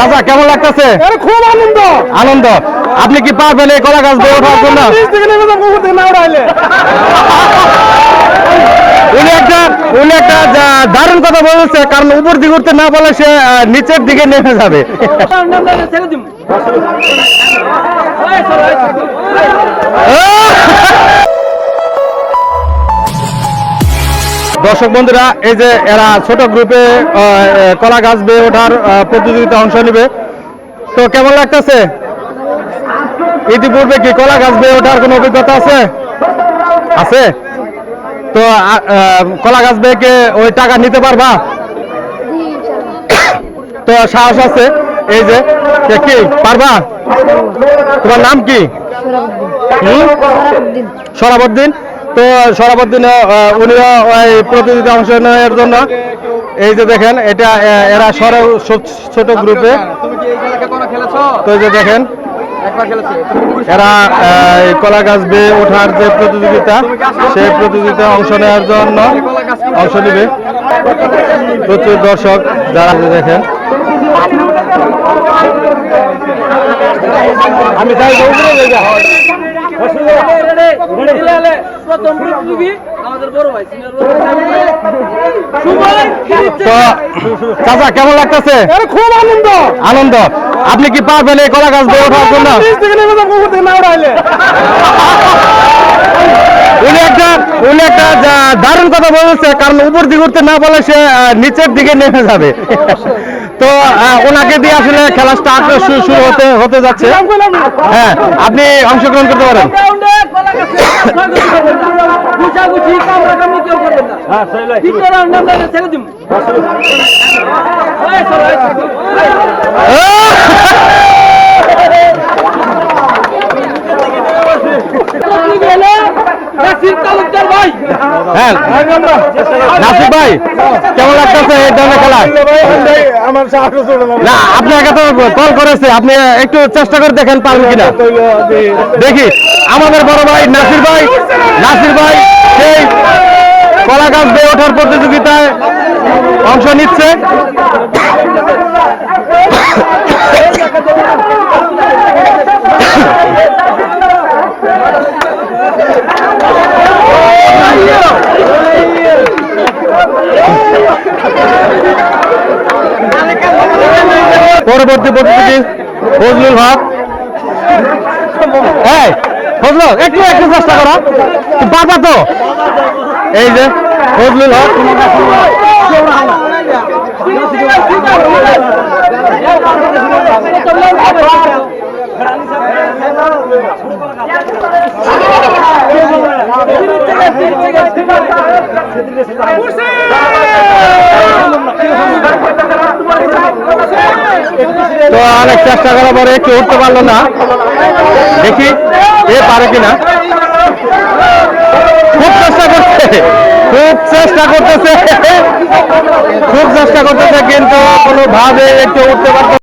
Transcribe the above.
চাচা কেমন লাগতেছে? খুব আনন্দ। আনন্দ। আপনি কি পারবেন এই কলা গাছ ওঠার জন্য? উনি একটা উনি একটা দারুণ কথা বলেছে কারণ উপর দিকে উঠতে না বলে সে নিচের দিকে নেমে যাবে। দর্শক বন্ধুরা এই যে এরা ছোট গ্রুপে কলা গাছ বেয়ে ওঠার প্রতিযোগিতা অংশ নেবে। তো কেমন লাগতেছে? ইতিপূর্বে কি কলা গাছ বেয়ে ওঠার কোনো অভিজ্ঞতা আছে? আছে? তো কলা গাছ বেয়ে কে ওই টাকা নিতে পারবা? তো সাহস আছে? এই যে কি পারবা? তোমার নাম কি? সরাবুদ্দিন তো সরাবুদ্দিন উনিও ওই প্রতিযোগিতা অংশ নেওয়ার জন্য। এই যে দেখেন, এটা এরা সর ছোট গ্রুপে তো যে দেখেন, এরা কলা গাছ বেয়ে ওঠার যে প্রতিযোগিতা, সেই প্রতিযোগিতায় অংশ নেওয়ার জন্য অংশ নেবে। প্রচুর দর্শক যারা দেখেন। আমি চাই প্রথম প্রতিযোগী আমাদের বড় ভাই সিনিয়র বড় ভাই। তো চাচা কেমন লাগতেছে? খুব আনন্দ। আনন্দ। আপনি কি পারবেন এই কলা গাছ ওঠার জন্য? উনি একটা উনি একটা দারুণ কথা বলেছে কারণ উপর দিকে উঠতে না বলে সে নিচের দিকে নেমে যাবে। তো ওনাকে দিয়ে আসলে খেলা স্টার্ট শুরু হতে হতে যাচ্ছে। হ্যাঁ আপনি অংশগ্রহণ করতে পারেন। রাউন্ডে হ্যাঁ। ভাই, কেমন কল করেছে, আপনি একটু চেষ্টা করে দেখেন পারবেন কিনা। দেখি, আমাদের বড় ভাই নাসির ভাই নাসির ভাই সেই কলা গাছ বেয়ে ওঠার প্রতিযোগিতায় অংশ নিচ্ছে। পরবর্তী প্রতিযোগী ফজলুল হক। এই ফজলু একটু একটু চেষ্টা করো। বাবা তো। এই যে, ফজলুল হক। তো অনেক চেষ্টা করার পরে একটু উঠতে পারল না। দেখি এ পারে কিনা। খুব চেষ্টা করছে, খুব চেষ্টা করতেছে। খুব চেষ্টা করতেছে, কিন্তু কোনোভাবে একটু উঠতে পারতো